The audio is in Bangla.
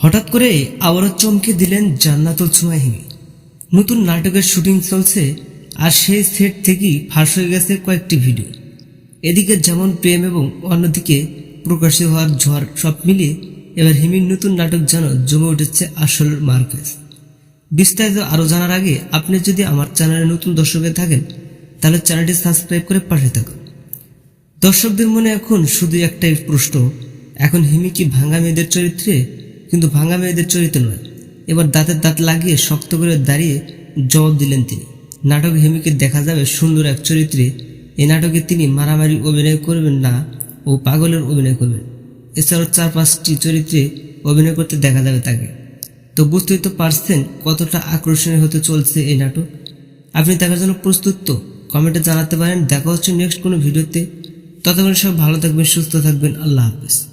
হঠাৎ করে আবারও চমকে দিলেন জান্নাতুল সুমাহিনী নতুন নাটকের শুটিং চলছে আর সেই সেট থেকেই ফাঁস হয়ে গেছে কয়েকটি ভিডিও। এদিকে যেমন প্রেম এবং অন্যদিকে প্রকাশিত হওয়ার ঝড় সব মিলিয়ে এবার হিমির নতুন নাটক যেন জমে উঠেছে আসল মার্কেস বিস্তারিত আরও জানার আগে আপনি যদি আমার চ্যানেলে নতুন দর্শক হয়ে থাকেন, তাহলে চ্যানেলটি সাবস্ক্রাইব করে পাশে থাকুন। দর্শকদের মনে এখন শুধু একটাই প্রশ্ন, এখন হিমি কি ভাঙা মেয়েদের চরিত্রে কিন্তু ভাঙা মেয়েদের চরিত্র নয়। এবার দাঁতের দাঁত লাগিয়ে শক্ত করে দাঁড়িয়ে জবাব দিলেন তিনি। নাটক হেমিকে দেখা যাবে সুন্দর এক চরিত্রে। এই নাটকে তিনি মারামারি অভিনয় করবেন না ও পাগলের অভিনয় করবেন। এছাড়াও চার পাঁচটি চরিত্রে অভিনয় করতে দেখা যাবে তাকে। তো বুঝতেই তো পারছেন কতটা আকর্ষণীয় হতে চলছে এই নাটক। আপনি দেখার জন্য প্রস্তুত তো? কমেন্টে জানাতে পারেন। দেখা হচ্ছে নেক্সট কোনো ভিডিওতে। ততক্ষণ সব ভালো থাকবেন, সুস্থ থাকবেন। আল্লাহ হাফেজ।